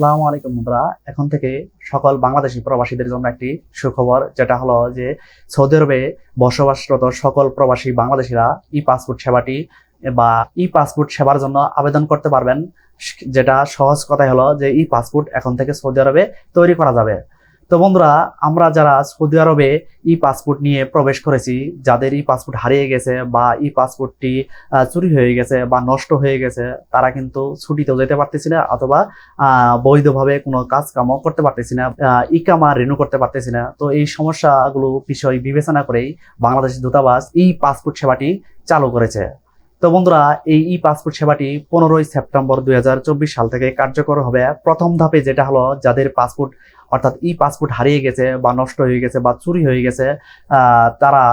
আসসালামু আলাইকুম বন্ধুরা। এখন থেকে সকল বাংলাদেশি প্রবাসীদের জন্য একটি সুখবর, যেটা হলো যে সৌদি আরবে বসবাসরত সকল প্রবাসী বাংলাদেশিরা ই পাসপোর্ট সেবাটি বা ই পাসপোর্ট সেবার জন্য আবেদন করতে পারবেন। যেটা সহজ কথাই হলো যে ই পাসপোর্ট এখন থেকে সৌদি আরবে তৈরি করা যাবে। তো বন্ধুরা, আমরা যারা সৌদি আরবে ই পাসপোর্ট নিয়ে প্রবেশ করেছি, যাদের ই পাসপোর্ট হারিয়ে গেছে বা ই পাসপোর্টটি চুরি হয়ে গেছে বা নষ্ট হয়ে গেছে, তারা কিন্তু ছুটিতেও যেতে পারতেছি না অথবা বৈধভাবে কোনো কাজ কামও করতে পারতেছি না ইকামা রিনিউ করতে পারতেছি না। তো এই সমস্যাগুলো বিষয় বিবেচনা করেই বাংলাদেশ দূতাবাস ই পাসপোর্ট সেবাটি চালু করেছে। তো বন্ধুরা, এই ই পাসপোর্ট সেবাটি পনেরোই সেপ্টেম্বর দুই হাজার চব্বিশ সাল থেকে কার্যকর হবে। প্রথম ধাপে যেটা হলো, যাদের পাসপোর্ট অর্থাৎ ই পাসপোর্ট হারিয়ে গেছে বা নষ্ট হয়ে গেছে বা চুরি হয়ে গেছে তারা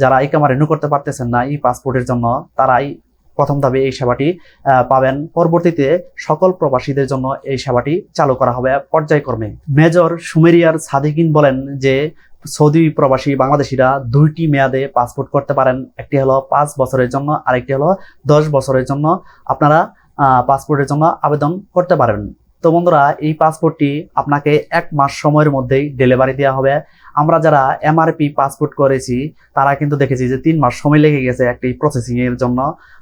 যারা এই কামা রিনিউ করতে পারতেছেন না ই পাসপোর্টের জন্য, তারাই প্রথম ধাপে এই সেবাটি পাবেন। পরবর্তীতে সকল প্রবাসীদের জন্য এই সেবাটি চালু করা হবে পর্যায়ক্রমে। মেজর সুমেরিয়ার সাদিকিন বলেন যে সৌদি প্রবাসী বাংলাদেশিরা দুইটি মেয়াদে পাসপোর্ট করতে পারেন। একটি হলো পাঁচ বছরের জন্য, আরেকটি হলো দশ বছরের জন্য। আপনারা পাসপোর্টের জন্য আবেদন করতে পারেন তো বন্ধুরা, এই পাসপোর্টটি আপনাকে এক মাস সময়ের মধ্যেই ডেলিভারি দেওয়া হবে। আমরা যারা এমআরপি পাসপোর্ট করেছি, তারা কিন্তু দেখেছি যে তিন মাস সময় লেগে গেছে একটি প্রসেসিংয়ের জন্য।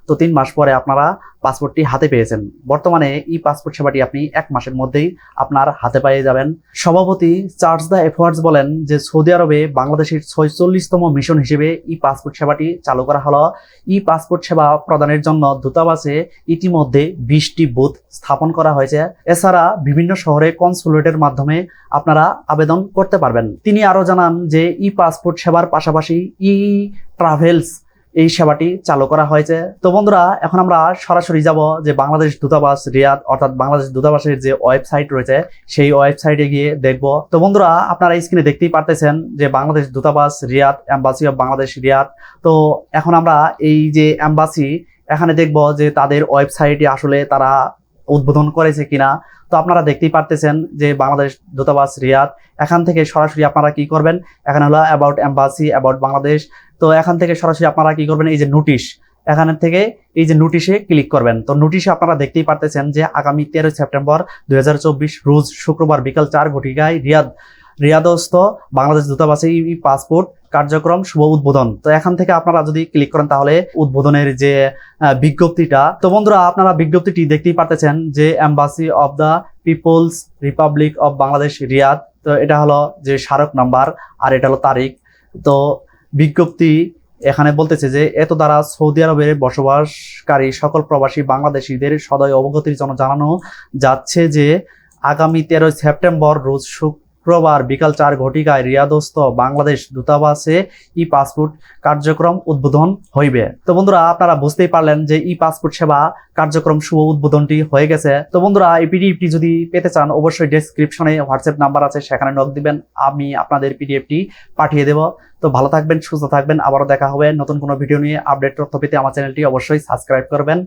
তো তিন মাস পরে আপনারা পাসপোর্টটি হাতে পেয়েছেন। বর্তমানে ই পাসপোর্ট সেবাটি আপনি এক মাসের মধ্যেই আপনার হাতে পেয়ে যাবেন। সভাপতি চার্জ দ্য এফোয়ার্ডস বলেন যে, সৌদি আরবে বাংলাদেশের ছয়চল্লিশতম মিশন হিসেবে ই পাসপোর্ট সেবাটি চালু করা হলো। ই পাসপোর্ট সেবা প্রদানের জন্য দূতাবাসে ইতিমধ্যে বিশটি বুথ স্থাপন করা হয়েছে। এছাড়া বিভিন্ন শহরে কনসুলেটের মাধ্যমে আপনারা আবেদন করতে পারবেন। তিনি আরও জানান যে ই পাসপোর্ট সেবার পাশাপাশি ই ট্রাভেলস এই সেবাটি চালু করা হয়েছে। তো বন্ধুরা, এখন আমরা সরাসরি যাব যে বাংলাদেশ দূতাবাস রিয়াদ, অর্থাৎ বাংলাদেশ দূতাবাসের যে ওয়েবসাইট রয়েছে, সেই ওয়েবসাইটে গিয়ে দেখব। তো বন্ধুরা, আপনারা স্ক্রিনে দেখতেই পারতেছেন যে বাংলাদেশ দূতাবাস Riyadh embassy of Bangladesh Riyadh. তো এখন আমরা এই যে অ্যাম্বাসি এখানে দেখব যে তাদের ওয়েবসাইটে আসলে তারা উদ্বোধন করেছে কিনা। তো আপনারা দেখতেই পারতেছেন যে বাংলাদেশ দূতাবাস রিয়াদ, এখান থেকে সরাসরি আপনারা কি করবেন? এখানে হলো অ্যাবাউট অ্যাম্বাসি অ্যাবাউট বাংলাদেশ। তো এখান থেকে সরাসরি আপনারা কি করবেন? এই যে নোটিশ এখান থেকে এই যে নোটিশে ক্লিক করবেন। তো নোটিশে আপনারা দেখতেই পারতেছেন যে আগামী তেরোই সেপ্টেম্বর দুই হাজার চব্বিশ, রোজ শুক্রবার বিকাল চার ঘটিকায় রিয়াদ রিয়াদস্থ বাংলাদেশ দূতাবাসে ই পাসপোর্ট কার্যক্রম শুভ উদ্বোধন। তো এখান থেকে আপনারা যদি ক্লিক করেন তাহলে উদ্বোধনের যে বিজ্ঞপ্তিটা, তো বন্ধুরা আপনারা বিজ্ঞপ্তিটি দেখতেই পারতেছেন যে embassy of the people's republic of Bangladesh Riyadh তো এটা হলো যে স্মারক নাম্বার আর এটা হলো তারিখ। তো বিজ্ঞপ্তি এখানে বলতেছে যে, এত দ্বারা সৌদি আরবের বসবাসকারী সকল প্রবাসী বাংলাদেশিদের সদয় অবগতির জন্য জানানো যাচ্ছে যে, আগামী তেরোই সেপ্টেম্বর, রোজ শুক্রবার বিকাল চার ঘটিকায় রিয়াদস্থ বাংলাদেশ দূতাবাসে ই পাসপোর্ট কার্যক্রম উদ্বোধন হইবে। তো বন্ধুরা, আপনারা বুঝতেই পারলেন যে ই পাসপোর্ট সেবা কার্যক্রম শুভ উদ্বোধনটি হয়ে গেছে। তো বন্ধুরা, এই পিডিএফটি যদি পেতে চান, অবশ্যই ডেসক্রিপশনে হোয়াটসঅ্যাপ নাম্বার আছে, সেখানে নক দিবেন, আমি আপনাদের পিডিএফটি পাঠিয়ে দেব। তো ভালো থাকবেন, সুস্থ থাকবেন, আবারও দেখা হবে নতুন কোনো ভিডিও নিয়ে। আপডেট তথ্য পেতে আমার চ্যানেলটি অবশ্যই সাবস্ক্রাইব করবেন।